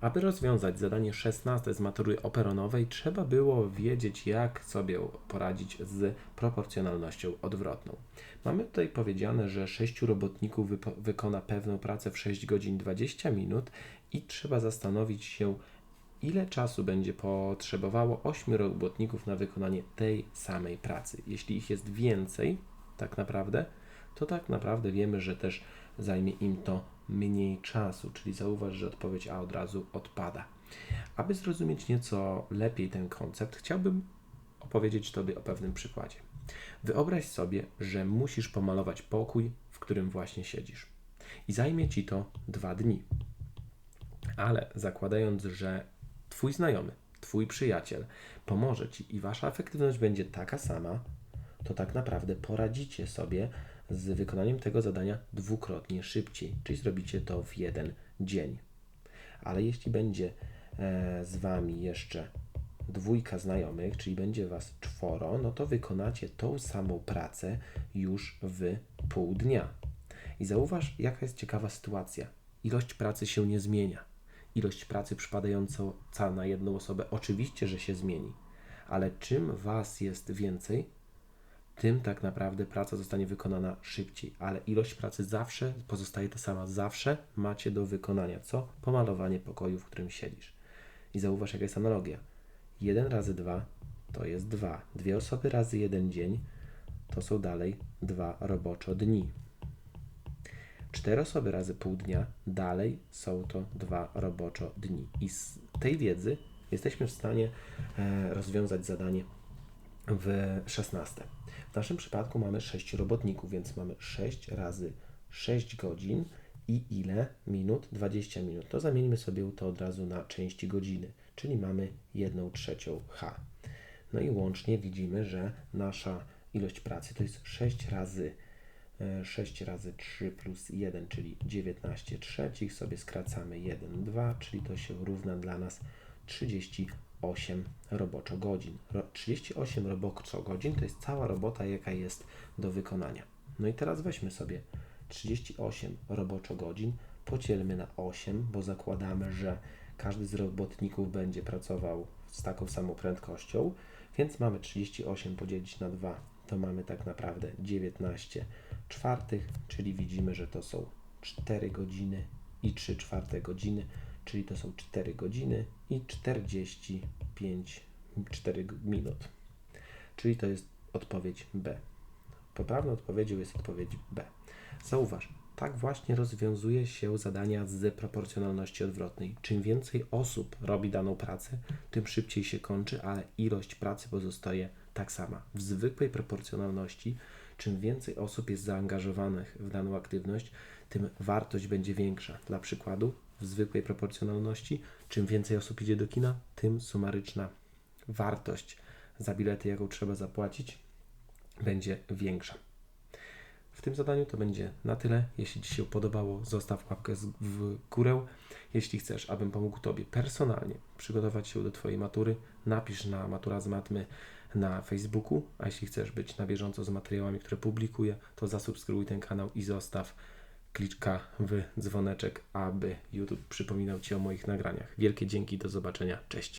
Aby rozwiązać zadanie 16 z matury operonowej, trzeba było wiedzieć, jak sobie poradzić z proporcjonalnością odwrotną. Mamy tutaj powiedziane, że sześciu robotników wypo- wykona pewną pracę w 6 godzin 20 minut i trzeba zastanowić się, ile czasu będzie potrzebowało 8 robotników na wykonanie tej samej pracy. Jeśli ich jest więcej, tak naprawdę, to tak naprawdę wiemy, że też zajmie im to mniej czasu, czyli zauważ, że odpowiedź A od razu odpada. Aby zrozumieć nieco lepiej ten koncept, chciałbym opowiedzieć Tobie o pewnym przykładzie. Wyobraź sobie, że musisz pomalować pokój, w którym właśnie siedzisz. I zajmie Ci to dwa dni. Ale zakładając, że Twój znajomy, Twój przyjaciel pomoże Ci i Wasza efektywność będzie taka sama, to tak naprawdę poradzicie sobie z wykonaniem tego zadania dwukrotnie szybciej, czyli zrobicie to w jeden dzień. Ale jeśli będzie e, z Wami jeszcze dwójka znajomych, czyli będzie Was czworo, no to wykonacie tą samą pracę już w pół dnia. I zauważ, jaka jest ciekawa sytuacja. Ilość pracy się nie zmienia. Ilość pracy przypadająca na jedną osobę oczywiście, że się zmieni, ale czym Was jest więcej, tym tak naprawdę praca zostanie wykonana szybciej, ale ilość pracy zawsze pozostaje ta sama. Zawsze macie do wykonania co? Pomalowanie pokoju, w którym siedzisz. I zauważ, jaka jest analogia. 1 razy 2 to jest 2. Dwie osoby razy jeden dzień to są dalej dwa roboczo dni. Cztery osoby razy pół dnia dalej są to dwa roboczo dni. I z tej wiedzy jesteśmy w stanie e, rozwiązać zadanie w 16. W naszym przypadku mamy 6 robotników, więc mamy 6 razy 6 godzin i ile minut? 20 minut. To zamieńmy sobie to od razu na części godziny, czyli mamy 1 trzecią H. No i łącznie widzimy, że nasza ilość pracy to jest 6 razy e, 6 razy 3 plus 1, czyli 19 trzecich, sobie skracamy 1, 2, czyli to się równa dla nas 38 roboczo godzin. Ro- 38 roboczo godzin to jest cała robota, jaka jest do wykonania. No i teraz weźmy sobie 38 roboczo godzin, podzielmy na 8, bo zakładamy, że każdy z robotników będzie pracował z taką samą prędkością, więc mamy 38 podzielić na 2, to mamy tak naprawdę 19 czwartych, czyli widzimy, że to są 4 godziny i 3 czwarte godziny, czyli to są 4 godziny i 45 4 minut. Czyli to jest odpowiedź B. Poprawną odpowiedzią jest odpowiedź B. Zauważ, tak właśnie rozwiązuje się zadania z proporcjonalności odwrotnej. Czym więcej osób robi daną pracę, tym szybciej się kończy, ale ilość pracy pozostaje tak sama. W zwykłej proporcjonalności, czym więcej osób jest zaangażowanych w daną aktywność, tym wartość będzie większa. Dla przykładu, w zwykłej proporcjonalności, czym więcej osób idzie do kina, tym sumaryczna wartość za bilety, jaką trzeba zapłacić, będzie większa. W tym zadaniu to będzie na tyle. Jeśli Ci się podobało, zostaw łapkę w górę. Jeśli chcesz, abym pomógł Tobie personalnie przygotować się do Twojej matury, napisz na Matura z Matmy na Facebooku, a jeśli chcesz być na bieżąco z materiałami, które publikuję, to zasubskrybuj ten kanał i zostaw kliczka w dzwoneczek, aby YouTube przypominał Ci o moich nagraniach. Wielkie dzięki, do zobaczenia, cześć.